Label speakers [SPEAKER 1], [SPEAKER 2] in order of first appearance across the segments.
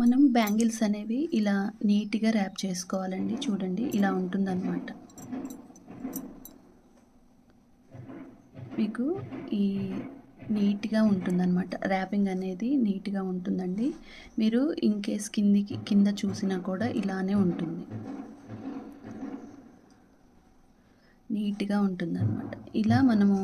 [SPEAKER 1] మనం బ్యాంగిల్స్ అనేవి ఇలా నీట్‌గా ర్యాప్ చేసుకోవాలండి. చూడండి ఇలా ఉంటుందన్నమాట మీకు ఈ నీట్‌గా ఉంటుందన్నమాట ర్యాపింగ్ అనేది నీట్‌గా ఉంటుందండి. మీరు ఇన్‌కేస్ కిందికి కింద చూసినా కూడా ఇలానే ఉంటుంది. నీట్‌గా ఉంటుందనమాట. ఇలా మనము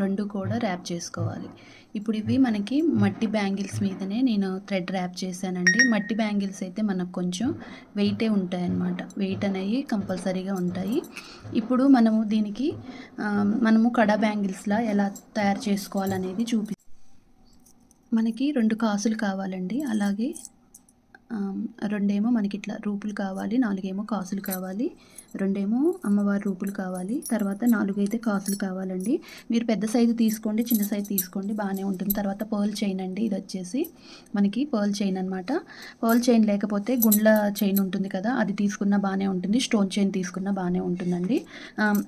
[SPEAKER 1] రెండు కూడా ర్యాప్ చేసుకోవాలి. ఇప్పుడు ఇవి మనకి మట్టి బ్యాంగిల్స్ మీదనే నేను థ్రెడ్ ర్యాప్ చేశానండి. మట్టి బ్యాంగిల్స్ అయితే మనకు కొంచెం వెయిటే ఉంటాయన్నమాట. వెయిట్ అనేవి కంపల్సరీగా ఉంటాయి. ఇప్పుడు మనము దీనికి మనము కడా బ్యాంగిల్స్‌లా ఎలా తయారు చేసుకోవాలనేది చూపి మనకి రెండు కాసులు కావాలండి. అలాగే రెండేమో మనకి ఇట్లా రూపులు కావాలి. నాలుగేమో కాసులు కావాలి. రెండేమో అమ్మవారి రూపులు కావాలి. తర్వాత నాలుగైతే కాసులు కావాలండి. మీరు పెద్ద సైజు తీసుకోండి. చిన్న సైజు తీసుకోండి బాగానే ఉంటుంది. తర్వాత పర్ల్ చైన్ అండి ఇది వచ్చేసి మనకి పర్ల్ చైన్ అనమాట. పర్ల్ చైన్ లేకపోతే గుండ్ల చైన్ ఉంటుంది కదా! అది తీసుకున్నా బాగానే ఉంటుంది. స్టోన్ చైన్ తీసుకున్నా బాగానే ఉంటుందండి.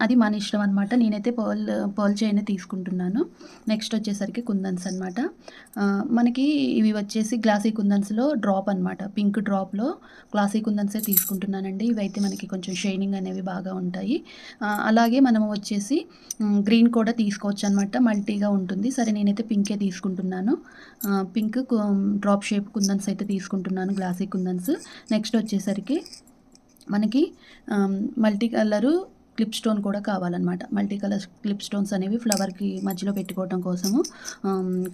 [SPEAKER 1] అది మన ఇష్టం అనమాట. నేనైతే పర్ల్ పర్ల్ చైన్ తీసుకుంటున్నాను. నెక్స్ట్ వచ్చేసరికి కుందన్స్ అనమాట. మనకి ఇవి వచ్చేసి గ్లాసీ కుందన్స్‌లో డ్రాప్ అనమాట. పింక్ డ్రాప్‌లో గ్లాసీ కుందన్సే తీసుకుంటున్నానండి. ఇవైతే మనకి కొంచెం షైనింగ్ అనేవి బాగా ఉంటాయి. అలాగే మనము వచ్చేసి గ్రీన్ కూడా తీసుకోవచ్చు అనమాట మల్టీగా ఉంటుంది. సరే నేనైతే పింకే తీసుకుంటున్నాను. పింక్కు డ్రాప్ షేప్ కుందన్స్ అయితే తీసుకుంటున్నాను. గ్లాసీ కుందన్స్. నెక్స్ట్ వచ్చేసరికి మనకి మల్టీ కలరు క్లిప్ స్టోన్ కూడా కావాలన్నమాట మల్టీ కలర్ క్లిప్ స్టోన్స్ అనేవి ఫ్లవర్‌కి మధ్యలో పెట్టుకోవటం కోసము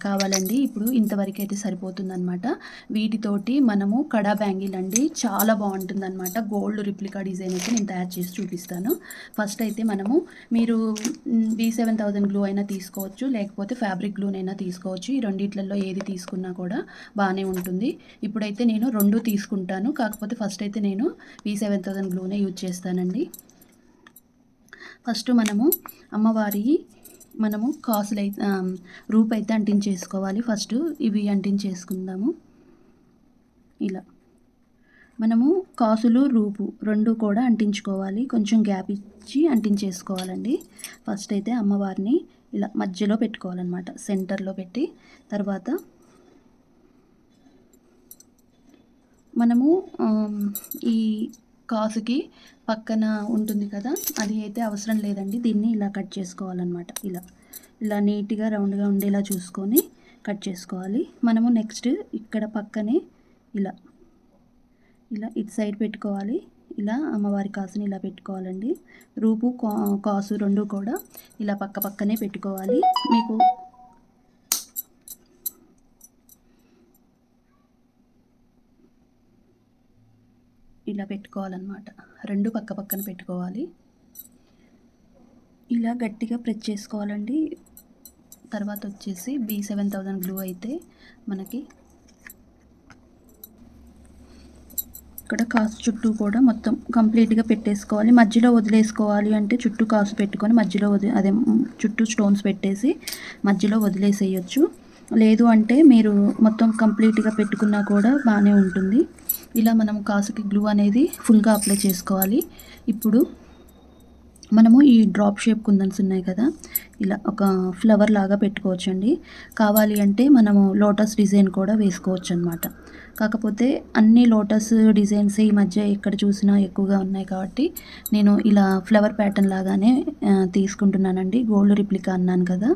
[SPEAKER 1] కావాలండి. ఇప్పుడు ఇంతవరకైతే సరిపోతుందనమాట. వీటితోటి మనము కడా బ్యాంగిల్ అండి చాలా బాగుంటుందన్నమాట గోల్డ్ రిప్లికా డిజైన్ అయితే నేను తయారు చేసి చూపిస్తాను. ఫస్ట్ అయితే మనము మీరు వి సెవెన్ థౌజండ్ గ్లూ అయినా తీసుకోవచ్చు. లేకపోతే ఫ్యాబ్రిక్ గ్లూనైనా తీసుకోవచ్చు. ఈ రెండిట్లలో ఏది తీసుకున్నా కూడా బాగానే ఉంటుంది. ఇప్పుడైతే నేను రెండు తీసుకుంటాను. కాకపోతే ఫస్ట్ అయితే నేను బీ7000 గ్లూనే యూజ్ చేస్తానండి. ఫస్ట్ మనము అమ్మవారి మనము కాసులు అయితే రూప్ అయితే అంటించేసుకోవాలి. ఫస్ట్ ఇవి అంటించేసుకుందాము. ఇలా. మనము కాసులు, రూపు రెండు కూడా అంటించుకోవాలి. కొంచెం గ్యాప్ ఇచ్చి అంటించేసుకోవాలండి. ఫస్ట్ అయితే అమ్మవారిని ఇలా మధ్యలో పెట్టుకోవాలన్నమాట సెంటర్‌లో పెట్టి తర్వాత మనము ఈ కాసుకి పక్కన ఉంటుంది కదా! అది అయితే అవసరం లేదండి. దీన్ని ఇలా కట్ చేసుకోవాలన్నమాట ఇలా. ఇలా నీట్‌గా రౌండ్‌గా ఉండేలా చూసుకొని కట్ చేసుకోవాలి. మనము నెక్స్ట్ ఇక్కడ పక్కనే ఇలా, ఇలా ఇటు సైడ్ పెట్టుకోవాలి. ఇలా అమ్మవారి కాసుని ఇలా పెట్టుకోవాలండి. రూపు, కా కాసు రెండు కూడా ఇలా పక్క పక్కనే పెట్టుకోవాలి. మీకు ఇలా పెట్టుకోవాలన్నమాట రెండు పక్క పక్కన పెట్టుకోవాలి. ఇలా గట్టిగా ప్రెస్ చేసుకోవాలండి. తర్వాత వచ్చేసి బీ7000 గ్లూ అయితే మనకి ఇక్కడ కాసు చుట్టూ కూడా మొత్తం కంప్లీట్‌గా పెట్టేసుకోవాలి. మధ్యలో వదిలేసుకోవాలి అంటే చుట్టూ కాసు పెట్టుకొని మధ్యలో వది అదే చుట్టూ స్టోన్స్ పెట్టేసి మధ్యలో వదిలేసేయొచ్చు. లేదు అంటే మీరు మొత్తం కంప్లీట్‌గా పెట్టుకున్నా కూడా బాగానే ఉంటుంది. ఇలా మనం కాసుకి గ్లూ అనేది ఫుల్‌గా అప్లై చేసుకోవాలి. ఇప్పుడు మనము ఈ డ్రాప్ షేప్ కుందన్స్ ఉన్నాయి కదా! ఇలా ఒక ఫ్లవర్ లాగా పెట్టుకోవచ్చండి. కావాలి అంటే మనము లోటస్ డిజైన్ కూడా వేసుకోవచ్చు అనమాట కాకపోతే అన్ని లోటస్ డిజైన్స్ ఈ మధ్య ఎక్కడ చూసినా ఎక్కువగా ఉన్నాయి కాబట్టి నేను ఇలా ఫ్లవర్ ప్యాటర్న్ లాగానే తీసుకుంటున్నానండి. గోల్డ్ రిప్లికా అన్నాను కదా!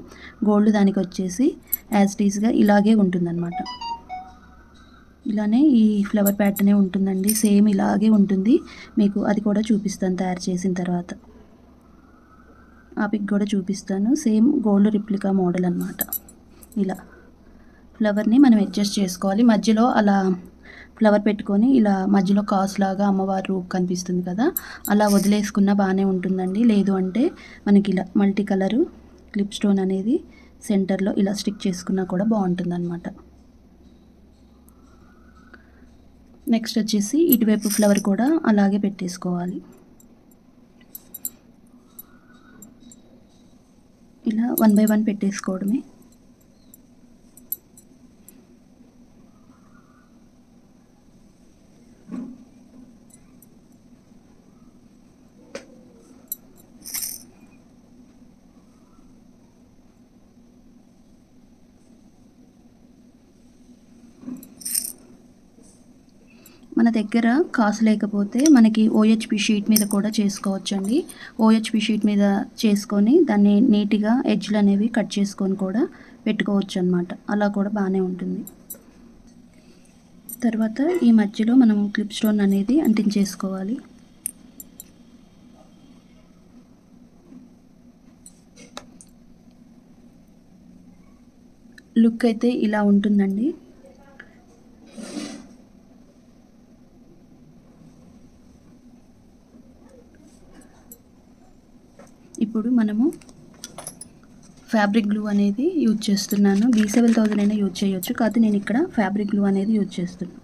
[SPEAKER 1] గోల్డ్ దానికి వచ్చేసి యాజ్ ఇట్ ఇలాగే ఉంటుందనమాట. ఇలానే ఈ ఫ్లవర్ ప్యాటర్నే ఉంటుందండి. సేమ్ ఇలాగే ఉంటుంది. మీకు అది కూడా చూపిస్తాను తయారు చేసిన తర్వాత. ఆ పిక్ కూడా చూపిస్తాను. సేమ్ గోల్డ్ రిప్లికా మోడల్ అనమాట. ఇలా. ఫ్లవర్‌ని మనం అడ్జస్ట్ చేసుకోవాలి. మధ్యలో అలా ఫ్లవర్ పెట్టుకొని ఇలా మధ్యలో కాసులాగా అమ్మవారి రూప్ కనిపిస్తుంది కదా! అలా వదిలేసుకున్నా బాగానే ఉంటుందండి. లేదు అంటే మనకి ఇలా మల్టీ కలరు క్లిప్ స్టోన్ అనేది సెంటర్‌లో ఇలా స్టిక్ చేసుకున్నా కూడా బావుంటుందనమాట. నెక్స్ట్ వచ్చేసి ఇటువైపు ఫ్లవర్ కూడా అలాగే పెట్టేసుకోవాలి. ఇలా వన్ బై వన్ పెట్టేసుకోవడమే. దగ్గర కాసు లేకపోతే మనకి ఓహెచ్పి షీట్ మీద కూడా చేసుకోవచ్చండి. ఓహెచ్పి షీట్ మీద చేసుకొని దాన్ని నీట్గా ఎడ్జ్లు అనేవి కట్ చేసుకొని కూడా పెట్టుకోవచ్చు అనమాట అలా కూడా బాగానే ఉంటుంది. తర్వాత ఈ మధ్యలో మనం క్లిప్ స్టోన్ అనేది అంటించేసుకోవాలి. లుక్ అయితే ఇలా ఉంటుందండి. ఇప్పుడు మనము ఫ్యాబ్రిక్ గ్లూ అనేది యూజ్ చేస్తున్నాను. బీ సెవెన్ థౌజండ్ అయినా యూజ్ చేయొచ్చు. కాకపోతే నేను ఇక్కడ ఫ్యాబ్రిక్ గ్లూ అనేది యూజ్ చేస్తున్నాను.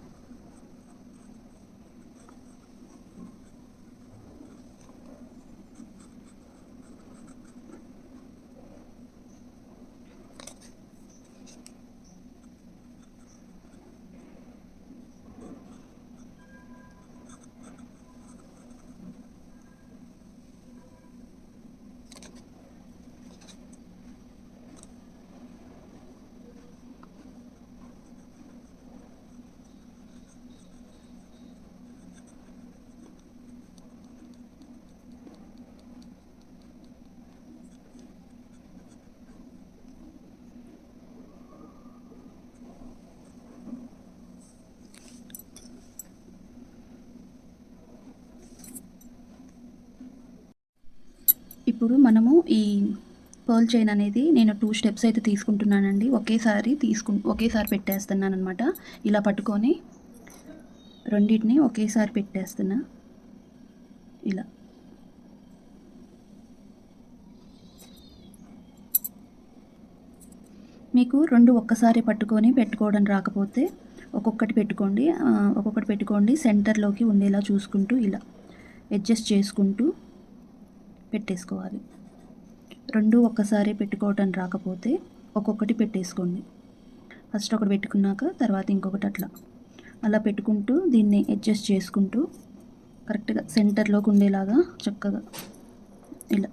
[SPEAKER 1] ఇప్పుడు మనము ఈ పర్ల్ చైన్ అనేది నేను టూ స్టెప్స్ అయితే తీసుకుంటున్నానండి. ఒకేసారి తీసుకు ఒకేసారి పెట్టేస్తున్నాను అనమాట ఇలా పట్టుకొని రెండింటిని ఒకేసారి పెట్టేస్తున్నా. ఇలా. మీకు రెండు ఒక్కసారి పట్టుకొని పెట్టుకోవడం రాకపోతే ఒక్కొక్కటి పెట్టుకోండి ఒక్కొక్కటి పెట్టుకోండి సెంటర్లోకి ఉండేలా చూసుకుంటూ ఇలా. అడ్జస్ట్ చేసుకుంటూ పెట్టేసుకోవాలి. రెండు ఒక్కసారి పెట్టుకోవటం రాకపోతే ఒక్కొక్కటి పెట్టేసుకోండి. ఫస్ట్ ఒకటి పెట్టుకున్నాక తర్వాత ఇంకొకటి అట్లా. అలా పెట్టుకుంటూ దీన్ని అడ్జస్ట్ చేసుకుంటూ కరెక్ట్గా సెంటర్లోకి ఉండేలాగా చక్కగా ఇలా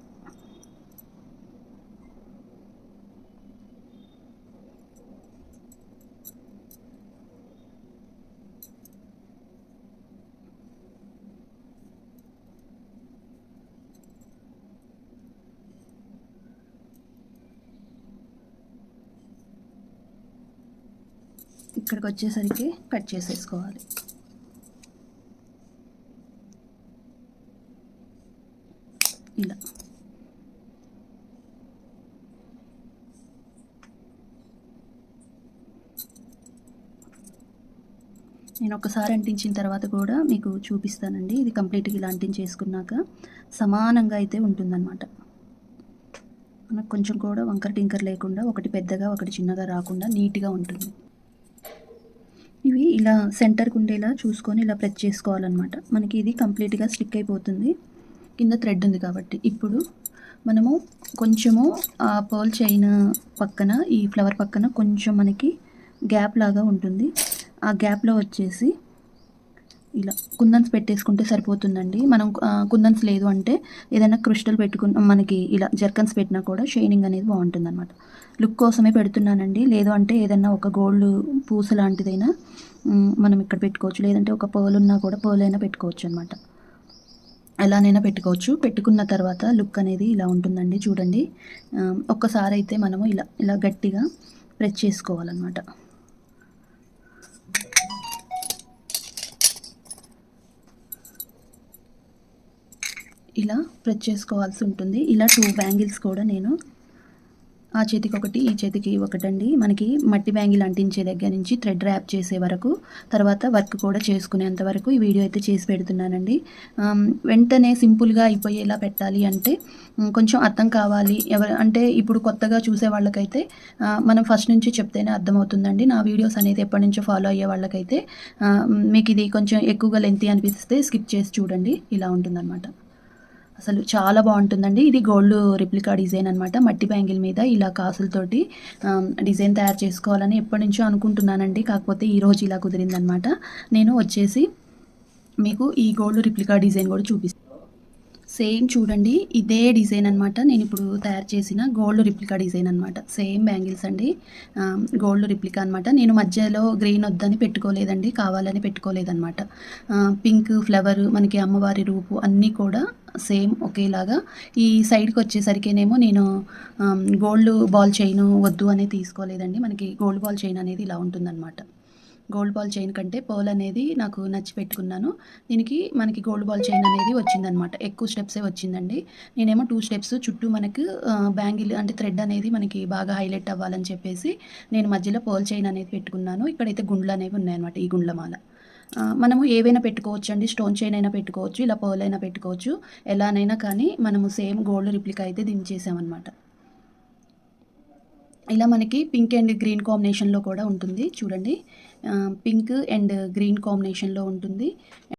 [SPEAKER 1] ఇక్కడికి వచ్చేసరికి కట్ చేసేసుకోవాలి. ఇలా. నేను ఒకసారి అంటించిన తర్వాత కూడా మీకు చూపిస్తానండి. ఇది కంప్లీట్గా ఇలా అంటించేసుకున్నాక సమానంగా అయితే ఉంటుందన్నమాట. మనకు కొంచెం కూడా వంకర టింకర్ లేకుండా ఒకటి పెద్దగా ఒకటి చిన్నగా రాకుండా నీట్గా ఉంటుంది. ఇవి ఇలా సెంటర్కి ఉండేలా చూసుకొని ఇలా ప్రెస్ చేసుకోవాలన్నమాట. మనకి ఇది కంప్లీట్గా స్టిక్ అయిపోతుంది. కింద థ్రెడ్ ఉంది కాబట్టి. ఇప్పుడు మనము కొంచెము ఆ పర్ల్ చైన్ పక్కన ఈ ఫ్లవర్ పక్కన కొంచెం మనకి గ్యాప్ లాగా ఉంటుంది. ఆ గ్యాప్లో వచ్చేసి ఇలా కుందన్స్ పెట్టేసుకుంటే సరిపోతుందండి. మనం కుందన్స్ లేదు అంటే ఏదైనా క్రిస్టల్ పెట్టుకున్న మనకి ఇలా జర్కన్స్ పెట్టినా కూడా షైనింగ్ అనేది బాగుంటుంది అనమాట లుక్ కోసమే పెడుతున్నానండి. లేదు అంటే ఏదైనా ఒక గోల్డ్ పూస లాంటిదైనా మనం ఇక్కడ పెట్టుకోవచ్చు. లేదంటే ఒక పర్ల్ ఉన్నా కూడా పర్ల్ అయినా పెట్టుకోవచ్చు అనమాట ఎలానైనా పెట్టుకోవచ్చు. పెట్టుకున్న తర్వాత లుక్ అనేది ఇలా ఉంటుందండి చూడండి. ఒక్కసారి అయితే మనము ఇలా ఇలా గట్టిగా ప్రెస్ చేసుకోవాలన్నమాట. ఇలా ప్రెస్ చేసుకోవాల్సి ఉంటుంది. ఇలా టూ బ్యాంగిల్స్ కూడా నేను ఆ చేతికి ఒకటి ఈ చేతికి ఒకటండి. మనకి మట్టి బ్యాంగిల్ అంటించే దగ్గర నుంచి థ్రెడ్ ర్యాప్ చేసే వరకు తర్వాత వర్క్ కూడా చేసుకునేంత వరకు ఈ వీడియో అయితే చేసి పెడుతున్నానండి. వెంటనే సింపుల్గా అయిపోయేలా పెట్టాలి అంటే కొంచెం అర్థం కావాలి. ఎవరు అంటే ఇప్పుడు కొత్తగా చూసే వాళ్ళకైతే మనం ఫస్ట్ నుంచి చెప్తేనే అర్థమవుతుందండి. నా వీడియోస్ అనేది ఎప్పటి నుంచో ఫాలో అయ్యే వాళ్ళకైతే మీకు ఇది కొంచెం ఎక్కువగా లెంతీ అనిపిస్తే స్కిప్ చేసి చూడండి. ఇలా ఉంటుందన్నమాట. అసలు చాలా బాగుంటుందండి. ఇది గోల్డ్ రిప్లికా డిజైన్ అనమాట మట్టి బ్యాంగిల్ మీద ఇలా కాసులతోటి డిజైన్ తయారు చేసుకోవాలని ఎప్పటి నుంచో అనుకుంటున్నానండి. కాకపోతే ఈ రోజు ఇలా కుదిరిందనమాట నేను వచ్చేసి మీకు ఈ గోల్డ్ రిప్లికా డిజైన్ కూడా చూపిస్తాను సేమ్ చూడండి ఇదే డిజైన్ అనమాట నేను ఇప్పుడు తయారు చేసిన గోల్డ్ రిప్లికా డిజైన్ అనమాట సేమ్ బ్యాంగిల్స్ అండి. గోల్డ్ రిప్లికా అనమాట నేను మధ్యలో గ్రీన్ వద్దని పెట్టుకోలేదండి కావాలని పెట్టుకోలేదన్నమాట. పింక్ ఫ్లవర్ మనకి అమ్మవారి రూపు అన్నీ కూడా సేమ్ ఒకేలాగా. ఈ సైడ్కి వచ్చేసరికేనేమో నేను గోల్డ్ బాల్ చైన్ వద్దు అనేది తీసుకోలేదండి. మనకి గోల్డ్ బాల్ చైన్ అనేది ఇలా ఉంటుందన్నమాట. గోల్డ్ బాల్ చైన్ కంటే పర్ల్ అనేది నాకు నచ్చి పెట్టుకున్నాను. దీనికి మనకి గోల్డ్ బాల్ చైన్ అనేది వచ్చిందనమాట ఎక్కువ స్టెప్సే వచ్చిందండి. నేనేమో టూ స్టెప్స్ చుట్టూ మనకు బ్యాంగిల్ అంటే థ్రెడ్ అనేది మనకి బాగా హైలైట్ అవ్వాలని చెప్పేసి నేను మధ్యలో పర్ల్ చైన్ అనేది పెట్టుకున్నాను. ఇక్కడైతే గుండ్లు అనేవి ఉన్నాయన్నమాట ఈ గుండ్లమాల మనము ఏవైనా పెట్టుకోవచ్చు అండి స్టోన్ చైన్ అయినా పెట్టుకోవచ్చు ఇలా పర్ల్ అయినా పెట్టుకోవచ్చు. ఎలానైనా కానీ మనము సేమ్ గోల్డ్ రిప్లిక్ అయితే దించేసామన్నమాట. ఇలా మనకి పింక్ అండ్ గ్రీన్ కాంబినేషన్లో కూడా ఉంటుంది. చూడండి. పింక్ అండ్ గ్రీన్ కాంబినేషన్లో ఉంటుంది.